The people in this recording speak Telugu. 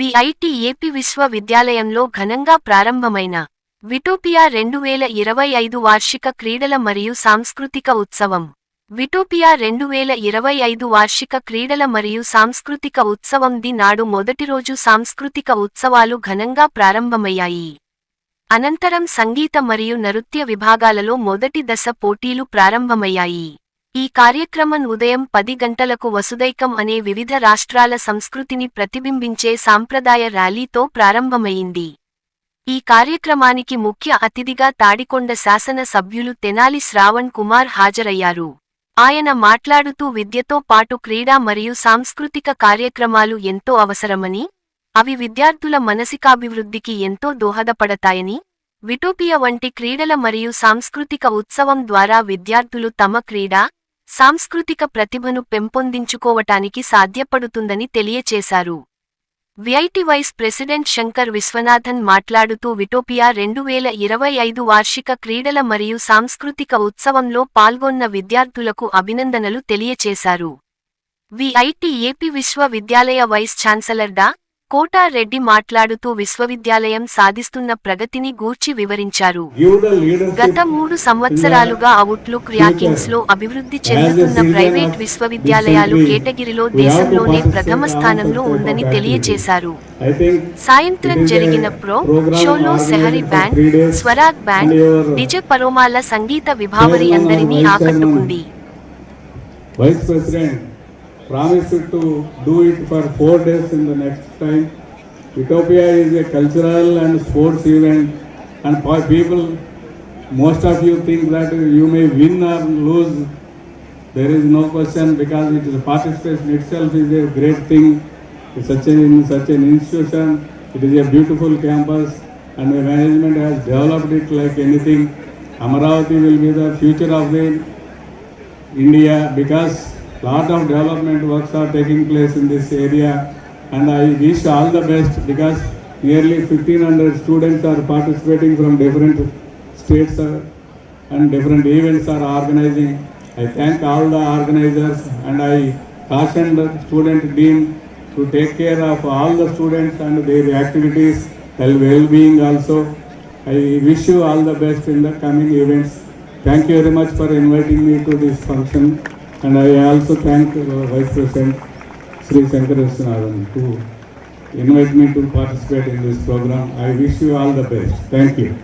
విఐటి ఏపీ విశ్వవిద్యాలయంలో ఘనంగా ప్రారంభమైన విటోపియా రెండు వేల ఇరవై ఐదు వార్షిక క్రీడల మరియు సాంస్కృతిక ఉత్సవం. విటోపియా రెండు వేల ఇరవై ఐదు వార్షిక క్రీడల మరియు సాంస్కృతిక ఉత్సవం ది నాడు మొదటి రోజు సాంస్కృతిక ఉత్సవాలు ఘనంగా ప్రారంభమయ్యాయి. అనంతరం సంగీత మరియు నృత్య విభాగాలలో మొదటి దశ పోటీలు ప్రారంభమయ్యాయి. ఈ కార్యక్రమం ఉదయం పది గంటలకు వసుదైకం అనే వివిధ రాష్ట్రాల సంస్కృతిని ప్రతిబింబించే సాంప్రదాయ ర్యాలీతో ప్రారంభమైంది. ఈ కార్యక్రమానికి ముఖ్య అతిథిగా తాడికొండ శాసన సభ్యులు తెనాలి శ్రావణ్ కుమార్ హాజరయ్యారు. ఆయన మాట్లాడుతూ విద్యతో పాటు క్రీడా మరియు సాంస్కృతిక కార్యక్రమాలు ఎంతో అవసరమని అవి విద్యార్థుల మనసికాభివృద్ధికి ఎంతో దోహదపడతాయని విటోపియా వంటి క్రీడల మరియు సాంస్కృతిక ఉత్సవం ద్వారా విద్యార్థులు తమ క్రీడా సాంస్కృతిక ప్రతిభను పెంపొందించుకోవటానికి సాధ్యపడుతుందని తెలియచేశారు. VIT vice president Shankar Viswanathan మాట్లాడుతూ విటోపియా రెండు వేల ఇరవై ఐదు వార్షిక క్రీడల మరియు సాంస్కృతిక ఉత్సవంలో పాల్గొన్న విద్యార్థులకు అభినందనలు తెలియచేశారు. విఐటి ఏపీ విశ్వవిద్యాలయ వైస్ ఛాన్సలర్ డా కోటా రెడ్డి మాట్లాడుతూ విశ్వవిద్యాలయం సాధిస్తున్న ప్రగతిని గూర్చి వివరించారు. గత మూడు సంవత్సరాలుగా అవుట్లుక్ ర్యాంకింగ్స్లో అభివృద్ధి చెందుతున్న ప్రైవేట్ విశ్వవిద్యాలయాలు కేటగిరీలో దేశంలోనే ప్రథమ స్థానంలో ఉందని think సాయంత్రం జరిగిన ప్రో షోలో సెహరి బ్యాండ్ స్వరాగ్ బ్యాండ్ నిజ పరోమాల సంగీత విభావరి అందరినీ ఆకట్టుకుంది. Promised to do it for four days in the next time. Utopia is a cultural and sports event and for people, most of you think that you may win or lose. There is no question because it is participation itself is a great thing. It's such an, in such an institution, it is a beautiful campus and the management has developed it like anything. Amaravati will be the future of the India because lot of development works are taking place in this area and I wish all the best because nearly 1500 students are participating from different states and different events are organizing. I thank all the organizers and I caution the student dean to take care of all the students and their activities and well-being also. I wish you all the best in the coming events. Thank you very much for inviting me to this function and I also thank uh, Vice President Sri Shankar Viswanathan to invite me to participate in this program. I wish you all the best. Thank you.